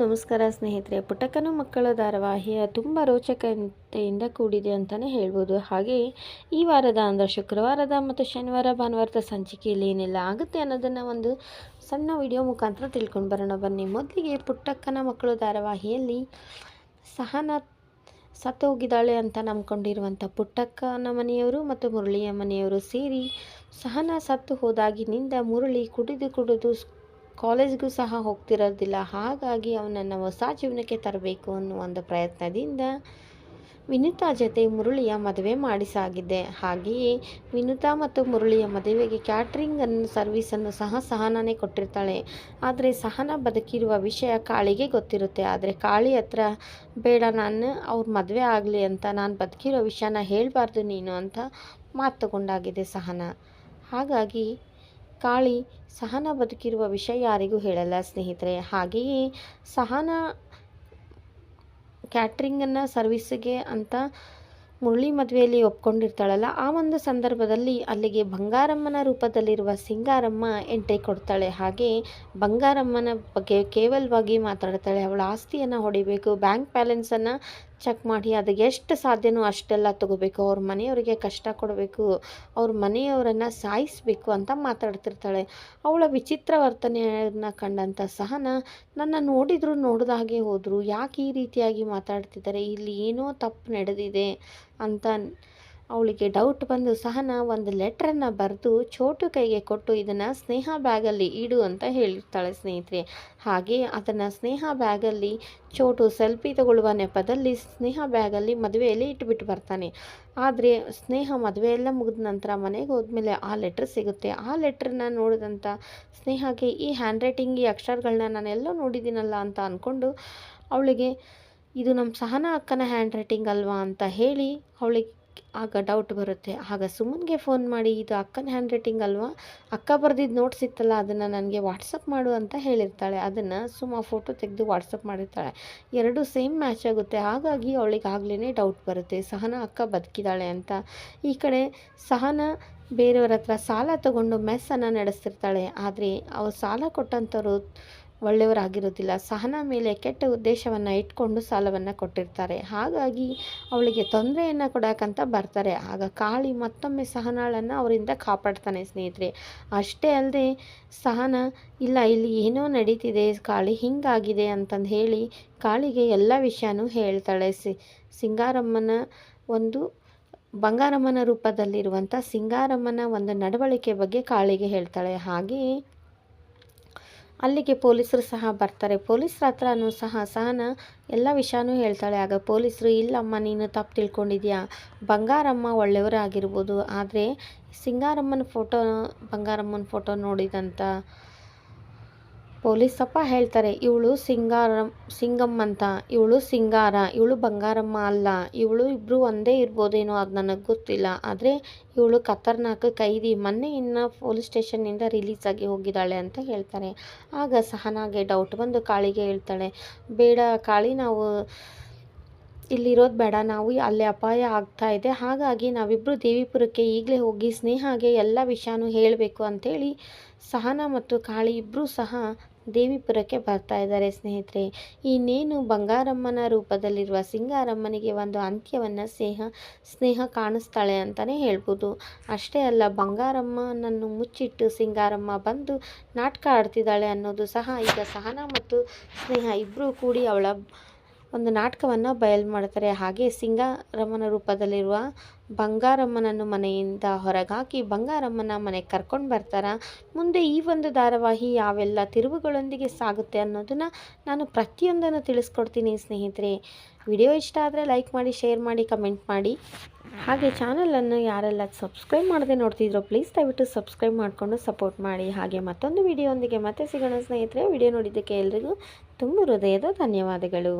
ನಮಸ್ಕಾರ ಸ್ನೇಹಿತರೆ. ಪುಟಕನು ಮಕ್ಕಳ ಧಾರಾವಾಹಿಯ ತುಂಬ ರೋಚಕತೆಯಿಂದ ಕೂಡಿದೆ ಅಂತಲೇ ಹೇಳ್ಬೋದು. ಹಾಗೆ ಈ ವಾರದ ಅಂದರೆ ಶುಕ್ರವಾರದ ಮತ್ತು ಶನಿವಾರ, ಭಾನುವಾರದ ಸಂಚಿಕೆಯಲ್ಲಿ ಏನೆಲ್ಲ ಆಗುತ್ತೆ ಅನ್ನೋದನ್ನು ಒಂದು ಸಣ್ಣ ವಿಡಿಯೋ ಮುಖಾಂತರ ತಿಳ್ಕೊಂಡು ಬರೋಣ. ಬನ್ನಿ. ಮೊದಲಿಗೆ ಪುಟ್ಟಕ್ಕನ ಮಕ್ಕಳು ಧಾರಾವಾಹಿಯಲ್ಲಿ ಸಹನ ಸತ್ತು ಹೋಗಿದ್ದಾಳೆ ಅಂತ ನಂಬ್ಕೊಂಡಿರುವಂಥ ಪುಟ್ಟಕ್ಕನ ಮನೆಯವರು ಮತ್ತು ಮುರಳಿಯ ಮನೆಯವರು ಸೇರಿ ಸಹನ ಸತ್ತು ಹೋದಾಗಿನಿಂದ ಮುರಳಿ ಕುಡಿದು ಕುಡಿದು ಕಾಲೇಜ್ಗೂ ಸಹ ಹೋಗ್ತಿರೋದಿಲ್ಲ. ಹಾಗಾಗಿ ಅವನನ್ನು ಹೊಸ ಜೀವನಕ್ಕೆ ತರಬೇಕು ಅನ್ನೋ ಒಂದು ಪ್ರಯತ್ನದಿಂದ ವಿನುತಾ ಜೊತೆ ಮುರುಳಿಯ ಮದುವೆ ಮಾಡಿಸಾಗಿದೆ. ಹಾಗೆಯೇ ವಿನುತಾ ಮತ್ತು ಮುರುಳಿಯ ಮದುವೆಗೆ ಕ್ಯಾಟ್ರಿಂಗನ್ನು ಸರ್ವಿಸನ್ನು ಸಹ ಸಹನಾನೇ ಕೊಟ್ಟಿರ್ತಾಳೆ. ಆದರೆ ಸಹನ ಬದುಕಿರುವ ವಿಷಯ ಕಾಳಿಗೆ ಗೊತ್ತಿರುತ್ತೆ. ಆದರೆ ಕಾಳಿ ಹತ್ರ, ಬೇಡ ನಾನು, ಅವ್ರ ಮದುವೆ ಆಗಲಿ ಅಂತ ನಾನು ಬದುಕಿರೋ ವಿಷಯನ ಹೇಳಬಾರ್ದು ನೀನು ಅಂತ ಮಾತು ತಗೊಂಡಾಗಿದೆ ಸಹನ. ಹಾಗಾಗಿ ಕಾಳಿ ಸಹನ ಬದುಕಿರುವ ವಿಷಯ ಯಾರಿಗೂ ಹೇಳಲ್ಲ ಸ್ನೇಹಿತರೆ. ಹಾಗೆಯೇ ಸಹನ ಕ್ಯಾಟ್ರಿಂಗನ್ನು ಸರ್ವಿಸ್ಗೆ ಅಂತ ಮುರಳಿ ಮದುವೆಯಲ್ಲಿ ಒಪ್ಕೊಂಡಿರ್ತಾಳಲ್ಲ, ಆ ಒಂದು ಸಂದರ್ಭದಲ್ಲಿ ಅಲ್ಲಿಗೆ ಬಂಗಾರಮ್ಮನ ರೂಪದಲ್ಲಿರುವ ಸಿಂಗಾರಮ್ಮ ಎಂಟ್ರಿ ಕೊಡ್ತಾಳೆ. ಹಾಗೆ ಬಂಗಾರಮ್ಮನ ಬಗ್ಗೆ ಕೇವಲವಾಗಿ ಮಾತಾಡ್ತಾಳೆ. ಅವಳ ಆಸ್ತಿಯನ್ನು ಹೊಡಿಬೇಕು, ಬ್ಯಾಂಕ್ ಬ್ಯಾಲೆನ್ಸನ್ನು ಚೆಕ್ ಮಾಡಿ ಅದು ಎಷ್ಟು ಸಾಧ್ಯನೋ ಅಷ್ಟೆಲ್ಲ ತಗೋಬೇಕು. ಅವ್ರ ಮನೆಯವರಿಗೆ ಕಷ್ಟ ಕೊಡಬೇಕು. ಅವ್ರ ಮನೆಯವರನ್ನು ಸಾಯಿಸಬೇಕು ಅಂತ ಮಾತಾಡ್ತಿರ್ತಾಳೆ. ಅವಳ ವಿಚಿತ್ರ ವರ್ತನೆಯನ್ನು ಕಂಡಂಥ ಸಹನ ನನ್ನ ನೋಡಿದ್ರು ನೋಡಿದ ಹಾಗೆ ಹೋದರು. ಯಾಕೆ ಈ ರೀತಿಯಾಗಿ ಮಾತಾಡ್ತಿದ್ದಾರೆ? ಇಲ್ಲಿ ಏನೋ ತಪ್ಪು ನಡೆದಿದೆ ಅಂತ ಅವಳಿಗೆ ಡೌಟ್ ಬಂದು, ಸಹನ ಒಂದು ಲೆಟ್ರನ್ನು ಬರೆದು ಚೋಟು ಕೈಗೆ ಕೊಟ್ಟು ಇದನ್ನು ಸ್ನೇಹ ಬ್ಯಾಗಲ್ಲಿ ಇಡು ಅಂತ ಹೇಳಿರ್ತಾಳೆ ಸ್ನೇಹಿತರೆ. ಹಾಗೆ ಅದನ್ನು ಸ್ನೇಹ ಬ್ಯಾಗಲ್ಲಿ ಚೋಟು ಸೆಲ್ಫಿ ತಗೊಳ್ಳುವ ನೆಪದಲ್ಲಿ ಸ್ನೇಹ ಬ್ಯಾಗಲ್ಲಿ ಮದುವೆಯಲ್ಲಿ ಇಟ್ಬಿಟ್ಟು ಬರ್ತಾನೆ. ಆದರೆ ಸ್ನೇಹ ಮದುವೆಯೆಲ್ಲ ಮುಗಿದ ನಂತರ ಮನೆಗೆ ಹೋದ್ಮೇಲೆ ಆ ಲೆಟ್ರ್ ಸಿಗುತ್ತೆ. ಆ ಲೆಟ್ರನ್ನ ನೋಡಿದಂಥ ಸ್ನೇಹಕ್ಕೆ ಈ ಹ್ಯಾಂಡ್ ರೈಟಿಂಗ್ ಈ ಅಕ್ಷರಗಳನ್ನ ನಾನೆಲ್ಲೋ ನೋಡಿದ್ದೀನಲ್ಲ ಅಂತ ಅಂದ್ಕೊಂಡು ಅವಳಿಗೆ, ಇದು ನಮ್ಮ ಸಹನ ಅಕ್ಕನ ಹ್ಯಾಂಡ್ ರೈಟಿಂಗ್ ಅಲ್ವಾ? ಅಂತ ಹೇಳಿ ಅವಳಿಗೆ ಆಗ ಡೌಟ್ ಬರುತ್ತೆ. ಆಗ ಸುಮನ್ಗೆ ಫೋನ್ ಮಾಡಿ, ಇದು ಅಕ್ಕನ ಹ್ಯಾಂಡ್ ರೈಟಿಂಗ್ ಅಲ್ವಾ? ಅಕ್ಕ ಬರೆದಿದ್ದು ನೋಟ್ಸ್ ಇತ್ತಲ್ಲ, ಅದನ್ನು ನನಗೆ ವಾಟ್ಸಪ್ ಮಾಡು ಅಂತ ಹೇಳಿರ್ತಾಳೆ. ಅದನ್ನು ಸುಮ್ಮ ಫೋಟೋ ತೆಗೆದು ವಾಟ್ಸಪ್ ಮಾಡಿರ್ತಾಳೆ. ಎರಡು ಸೇಮ್ ಮ್ಯಾಚ್ ಆಗುತ್ತೆ. ಹಾಗಾಗಿ ಅವಳಿಗೆ ಆಗ್ಲೇ ಡೌಟ್ ಬರುತ್ತೆ. ಸಹನ ಅಕ್ಕ ಬದುಕಿದ್ದಾಳೆ ಅಂತ. ಈ ಕಡೆ ಸಹನ ಬೇರೆಯವ್ರ ಹತ್ರ ಸಾಲ ತಗೊಂಡು ಮೆಸ್ಸನ್ನು ನಡೆಸ್ತಿರ್ತಾಳೆ. ಆದರೆ ಅವ್ರು ಸಾಲ ಕೊಟ್ಟಂಥವ್ರು ಒಳ್ಳೆಯವರಾಗಿರೋದಿಲ್ಲ ಸಹನ ಮೇಲೆ ಕೆಟ್ಟ ಉದ್ದೇಶವನ್ನು ಇಟ್ಕೊಂಡು ಸಾಲವನ್ನು ಕೊಟ್ಟಿರ್ತಾರೆ. ಹಾಗಾಗಿ ಅವಳಿಗೆ ತೊಂದರೆಯನ್ನು ಕೊಡೋಕ್ಕಂತ ಬರ್ತಾರೆ. ಆಗ ಕಾಳಿ ಮತ್ತೊಮ್ಮೆ ಸಹನಾಳನ್ನು ಅವರಿಂದ ಕಾಪಾಡ್ತಾನೆ ಸ್ನೇಹಿತರೆ. ಅಷ್ಟೇ ಅಲ್ಲದೆ ಸಹನ, ಇಲ್ಲ, ಇಲ್ಲಿ ಏನೋ ನಡೀತಿದೆ ಕಾಳಿ, ಹಿಂಗಾಗಿದೆ ಅಂತಂದು ಹೇಳಿ ಕಾಳಿಗೆ ಎಲ್ಲ ವಿಷಯನೂ ಹೇಳ್ತಾಳೆ. ಸಿ, ಸಿಂಗಾರಮ್ಮನ ಒಂದು, ಬಂಗಾರಮ್ಮನ ರೂಪದಲ್ಲಿರುವಂಥ ಸಿಂಗಾರಮ್ಮನ ಒಂದು ನಡವಳಿಕೆ ಬಗ್ಗೆ ಕಾಳಿಗೆ ಹೇಳ್ತಾಳೆ. ಹಾಗೆಯೇ ಅಲ್ಲಿಗೆ ಪೊಲೀಸರು ಸಹ ಬರ್ತಾರೆ. ಪೊಲೀಸ್ರ ಹತ್ರನೂ ಸಹ ಸಹನ ಎಲ್ಲ ವಿಷಯನೂ ಹೇಳ್ತಾಳೆ. ಆಗ ಪೊಲೀಸರು, ಇಲ್ಲಮ್ಮ, ನೀನು ತಪ್ಪು ತಿಳ್ಕೊಂಡಿದ್ಯಾ? ಬಂಗಾರಮ್ಮ ಒಳ್ಳೆಯವರಾಗಿರ್ಬೋದು ಆದರೆ ಸಿಂಗಾರಮ್ಮನ ಫೋಟೋ, ಬಂಗಾರಮ್ಮನ ಫೋಟೋ ನೋಡಿದಂಥ ಪೊಲೀಸಪ್ಪ ಹೇಳ್ತಾರೆ, ಇವಳು ಸಿಂಗಾರ ಸಿಂಗಮ್ಮ ಅಂತ ಇವಳು ಸಿಂಗಾರ, ಇವಳು ಬಂಗಾರಮ್ಮ ಅಲ್ಲ, ಇವಳು ಇಬ್ಬರು ಒಂದೇ ಇರ್ಬೋದೇನೋ ಅದು ನನಗೆ ಗೊತ್ತಿಲ್ಲ. ಆದರೆ ಇವಳು ಖತರ್ನಾಕ್ ಕೈದಿ, ಮೊನ್ನೆ ಇನ್ನು ಪೊಲೀಸ್ ಸ್ಟೇಷನ್ನಿಂದ ರಿಲೀಸ್ ಆಗಿ ಹೋಗಿದ್ದಾಳೆ ಅಂತ ಹೇಳ್ತಾರೆ. ಆಗ ಸಹನಾಗೆ ಡೌಟ್ ಬಂದು ಕಾಳಿಗೆ ಹೇಳ್ತಾಳೆ, ಬೇಡ ಕಾಳಿ, ನಾವು ಇಲ್ಲಿರೋದು ಬೇಡ, ನಾವು ಅಲ್ಲಿ ಅಪಾಯ ಆಗ್ತಾ ಇದೆ. ಹಾಗಾಗಿ ನಾವಿಬ್ಬರು ದೇವಿಪುರಕ್ಕೆ ಈಗಲೇ ಹೋಗಿ ಸ್ನೇಹಾಗೆ ಎಲ್ಲ ವಿಷಯನೂ ಹೇಳಬೇಕು ಅಂಥೇಳಿ ಸಹನ ಮತ್ತು ಕಾಳಿ ಇಬ್ಬರೂ ಸಹ ದೇವಿಪುರಕ್ಕೆ ಬರ್ತಾ ಇದ್ದಾರೆ ಸ್ನೇಹಿತರೆ. ಇನ್ನೇನು ಬಂಗಾರಮ್ಮನ ರೂಪದಲ್ಲಿರುವ ಸಿಂಗಾರಮ್ಮನಿಗೆ ಒಂದು ಅಂತ್ಯವನ್ನು ಸ್ನೇಹ ಸ್ನೇಹ ಕಾಣಿಸ್ತಾಳೆ ಅಂತಲೇ ಹೇಳ್ಬೋದು. ಅಷ್ಟೇ ಅಲ್ಲ, ಬಂಗಾರಮ್ಮನನ್ನು ಮುಚ್ಚಿಟ್ಟು ಸಿಂಗಾರಮ್ಮ ಬಂದು ನಾಟಕ ಆಡ್ತಿದ್ದಾಳೆ ಅನ್ನೋದು ಸಹ ಈಗ ಸಹನ ಮತ್ತು ಸ್ನೇಹ ಇಬ್ಬರೂ ಕೂಡಿ ಅವಳ ಒಂದು ನಾಟಕವನ್ನು ಬಯಲು ಮಾಡ್ತಾರೆ. ಹಾಗೆ ಸಿಂಗಾರಮ್ಮನ ರೂಪದಲ್ಲಿರುವ ಬಂಗಾರಮ್ಮನನ್ನು ಮನೆಯಿಂದ ಹೊರಗಾಕಿ ಬಂಗಾರಮ್ಮನ ಮನೆಗೆ ಕರ್ಕೊಂಡು ಬರ್ತಾರೆ? ಮುಂದೆ ಈ ಒಂದು ಧಾರಾವಾಹಿ ಯಾವೆಲ್ಲ ತಿರುವುಗಳೊಂದಿಗೆ ಸಾಗುತ್ತೆ ಅನ್ನೋದನ್ನು ನಾನು ಪ್ರತಿಯೊಂದನ್ನು ತಿಳಿಸ್ಕೊಡ್ತೀನಿ ಸ್ನೇಹಿತರೆ. ವಿಡಿಯೋ ಇಷ್ಟ ಆದರೆ ಲೈಕ್ ಮಾಡಿ, ಶೇರ್ ಮಾಡಿ, ಕಮೆಂಟ್ ಮಾಡಿ. ಹಾಗೆ ಚಾನಲನ್ನು ಯಾರೆಲ್ಲ ಸಬ್ಸ್ಕ್ರೈಬ್ ಮಾಡದೆ ನೋಡ್ತಿದ್ರು ಪ್ಲೀಸ್ ದಯವಿಟ್ಟು ಸಬ್ಸ್ಕ್ರೈಬ್ ಮಾಡಿಕೊಂಡು ಸಪೋರ್ಟ್ ಮಾಡಿ. ಹಾಗೆ ಮತ್ತೊಂದು ವಿಡಿಯೋಂದಿಗೆ ಮತ್ತೆ ಸಿಗೋಣ ಸ್ನೇಹಿತರೆ. ವಿಡಿಯೋ ನೋಡಿದ್ದಕ್ಕೆ ಎಲ್ರಿಗೂ ತುಂಬ ಹೃದಯದ ಧನ್ಯವಾದಗಳು.